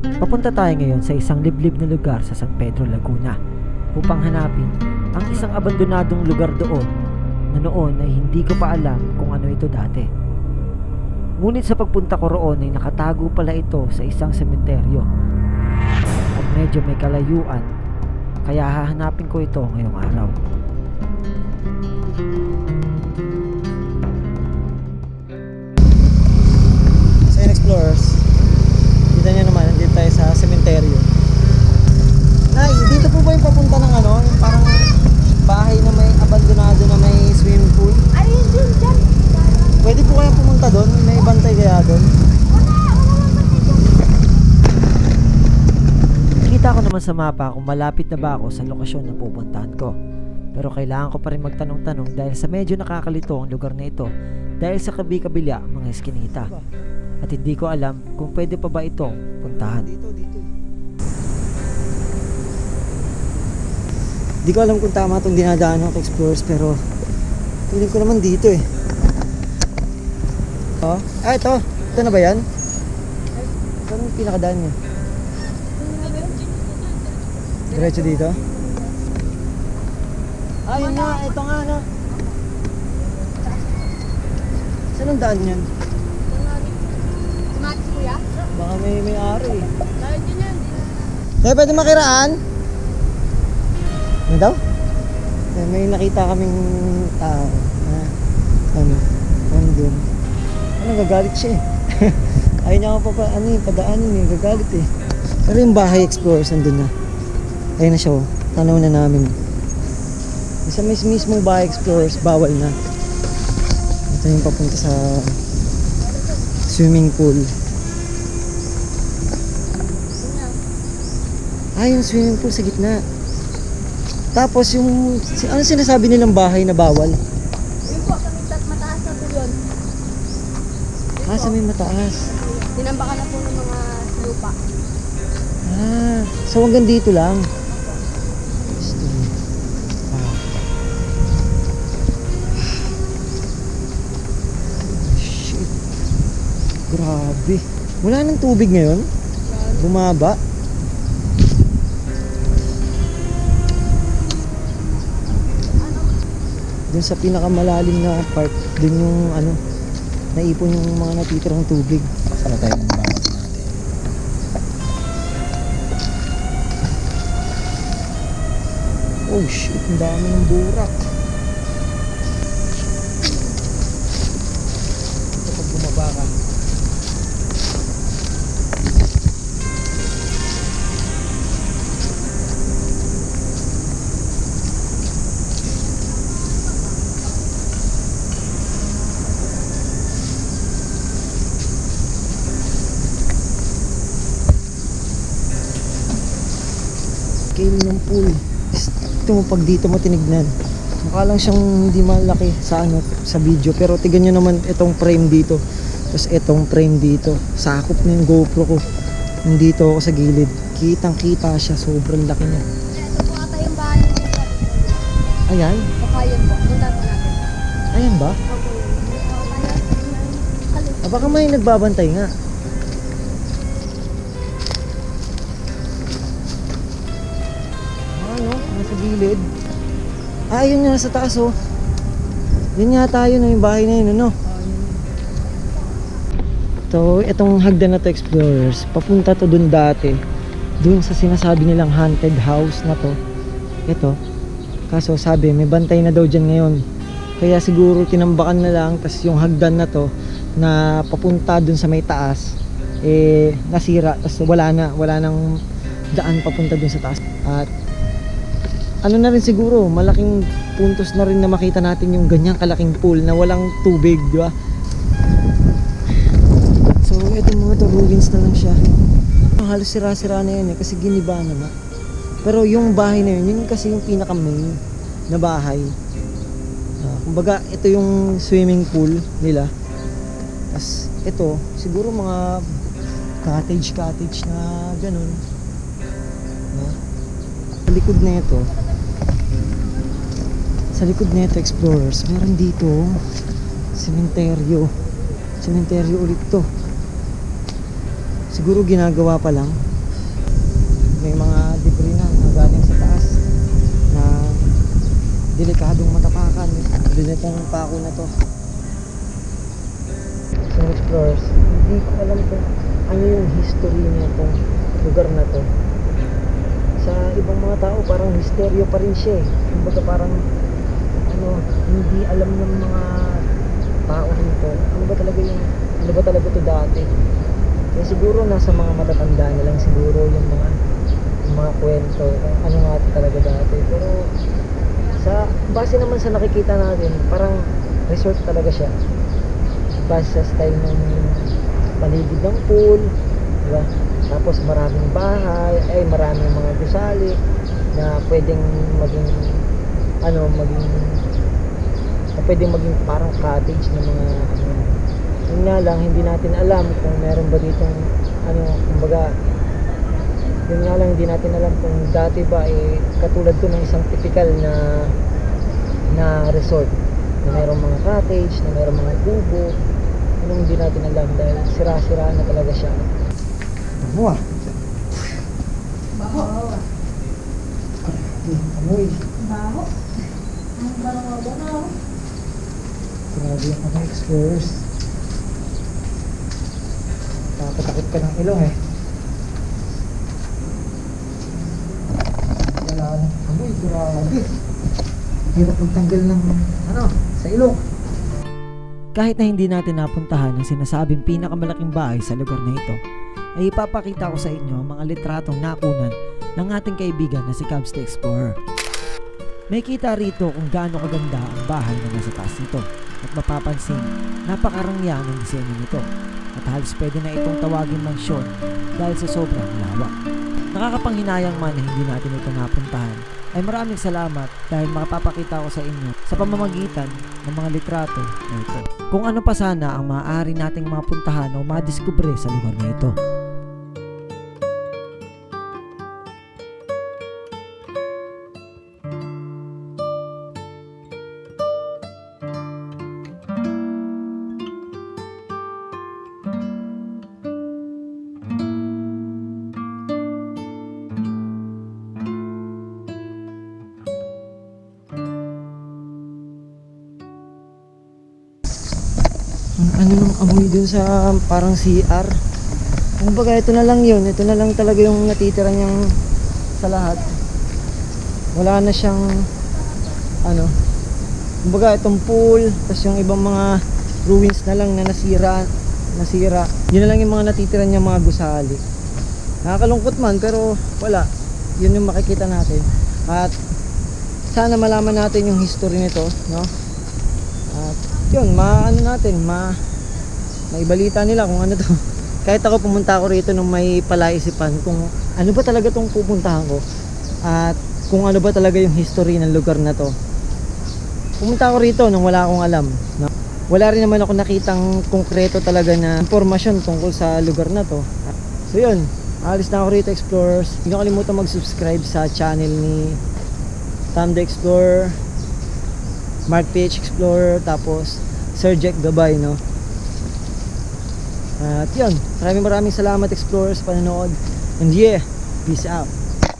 Papunta tayo ngayon sa isang liblib na lugar sa San Pedro, Laguna upang hanapin ang isang abandonadong lugar doon na noon ay hindi ko pa alam kung ano ito dati. Ngunit sa pagpunta ko roon ay nakatago pala ito sa isang sementeryo at medyo may kalayuan kaya hahanapin ko ito ngayong araw. Sa Explorers, kita niyo naman, nandito tayo sa sementeryo. Nay, dito po ba yung papunta ng ano, yung parang bahay na may abandonado na may swimming pool? Ayun din dyan. Pwede po kaya pumunta doon? May bantay kaya doon? Kita ko naman sa mapa kung malapit na ba ako sa lokasyon na pupuntahan ko. Pero kailangan ko pa rin magtanong-tanong dahil sa medyo nakakalito ang lugar na ito dahil sa kabi-kabila mga eskinita. At hindi ko alam kung pwede pa ba itong puntahan. Dito, dito. Di ko alam kung tama itong dinadaan ng explorers pero feeling ko naman dito eh. Oh, ah ito. Ito na ba yan? Saan yung pinakadaan niya? Diretso dito? Ah, yun nga. Ito nga na. Saan ang daan yan? Mati kuya? Baka may may ari. Lahat din yan. Kaya pwede makiraan? Ano daw? Eh, May nakita kaming tao na ano, nandun. Ano, gagalit siya eh. Ayaw niya ako pa, pa ano eh, padaanin eh, gagalit eh. Pero yung bahay explorers nandun na. Ayun na siya oh, tanaw na namin. Isa mis mismong bahay explorers, bawal na. Ito yung papunta sa swimming pool. Ah, yung swimming pool sa gitna. Tapos yung, ano sinasabi nilang bahay na bawal? Yun po, sa may tat- mataas na po yun. Ah, sa may mataas. Tinambakan na po ng mga lupa. Ah, so hanggang dito lang. Grabe. Wala nang tubig ngayon? Bumaba? Dun sa pinakamalalim na part, dun yung ano, naipon yung mga natitirang tubig. Sana tayo ng bawat natin. Oh shit, ang dami ng burak. Scale ng pool. Ito mo pag dito mo tinignan. Mukha lang siyang hindi malaki sa ano sa video pero tignan nyo naman itong frame dito. Tapos itong frame dito. Sakop na yung GoPro ko. Nandito ako sa gilid. Kitang kita siya. Sobrang laki niya. Ayan. Yun po. Ayan ba? Ah, baka may nagbabantay nga. Nasa gilid. Ah, yun nga sa taas oh. Yun yata yun yung bahay na yun, ano? So, itong hagdan na to explorers, papunta to dun dati. Dun sa sinasabi nilang haunted house na to. Ito. Kaso sabi, may bantay na daw dyan ngayon. Kaya siguro tinambakan na lang, tas yung hagdan na to, na papunta dun sa may taas, eh, nasira. tas wala na, wala nang daan papunta dun sa taas. At ano na rin siguro, malaking puntos na rin na makita natin yung ganyang kalaking pool na walang tubig, di ba? So, ito mga to, ruins na lang siya. Halos sira-sira na yun eh, kasi giniba na na. Pero yung bahay na yun, yun kasi yung pinaka main na bahay. Ah, kumbaga, ito yung swimming pool nila. Tapos, ito, siguro mga cottage-cottage na ganun. No? Sa likod na ito, sa likod na ito, explorers, meron dito sementeryo. Sementeryo ulit to. Siguro ginagawa pa lang. may mga debris na na galing sa taas na delikadong matapakan. Doon itong pako na to. So explorers, hindi ko alam kung ano yung history nitong lugar na to. Sa ibang mga tao parang misteryo pa rin siya eh. Kumbaga parang ano, hindi alam ng mga tao rito. Ano ba talaga yung ano ba talaga to dati? Kaya siguro nasa mga matatanda na lang siguro yung mga yung mga kwento ano nga talaga dati. Pero sa base naman sa nakikita natin, parang resort talaga siya. Base sa style ng paligid ng pool, di ba? Tapos maraming bahay, ay maraming mga gusali na pwedeng maging ano, maging na pwedeng maging parang cottage ng mga ano. Yun nga lang, hindi natin alam kung meron ba ditong ano, kumbaga yun nga lang hindi natin alam kung dati ba eh katulad to ng isang typical na na resort na mayroong mga cottage, na mayroong mga kubo ano hindi natin alam dahil sira-sira na talaga siya Baho ah Baho. Amoy Baho. Ang bango bango. Grabe yung mga explorers. Tapatakot ka ng ilong eh. Wala nang amoy, grabe. Hirap magtanggal ng ano, sa ilong. Kahit na hindi natin napuntahan ang sinasabing pinakamalaking bahay sa lugar na ito, ay ipapakita ko sa inyo ang mga litratong nakunan ng ating kaibigan na si Cubs the Explorer. May kita rito kung gaano kaganda ang bahay na nasa taas nito at mapapansin napakarangyang ang disenyo nito at halos pwede na itong tawagin mansyon dahil sa sobrang lawak. Nakakapanghinayang man na hindi natin ito napuntahan ay maraming salamat dahil makapapakita ko sa inyo sa pamamagitan ng mga litrato na ito. Kung ano pa sana ang maaari nating mapuntahan o madiskubre sa lugar na ito. Nung amoy dun sa parang CR. Kumbaga ito na lang yun. Ito na lang talaga yung natitira niyang sa lahat. Wala na siyang ano. Kumbaga itong pool, tapos yung ibang mga ruins na lang na nasira, nasira. Yun na lang yung mga natitira niya mga gusali. Nakakalungkot man pero wala. Yun yung makikita natin. At sana malaman natin yung history nito, no? At yun, maano natin, ma maibalita nila kung ano to. Kahit ako pumunta ako rito nung may palaisipan kung ano ba talaga tong pupuntahan ko at kung ano ba talaga yung history ng lugar na to. Pumunta ako rito nung wala akong alam. No? Wala rin naman ako nakitang konkreto talaga na impormasyon tungkol sa lugar na to. So yun, alis na ako rito explorers. Hindi kalimutan mag-subscribe sa channel ni Tom the Explorer Mark PH Explorer tapos Sir Jack Gabay no at yun maraming maraming salamat explorers panonood. And yeah peace out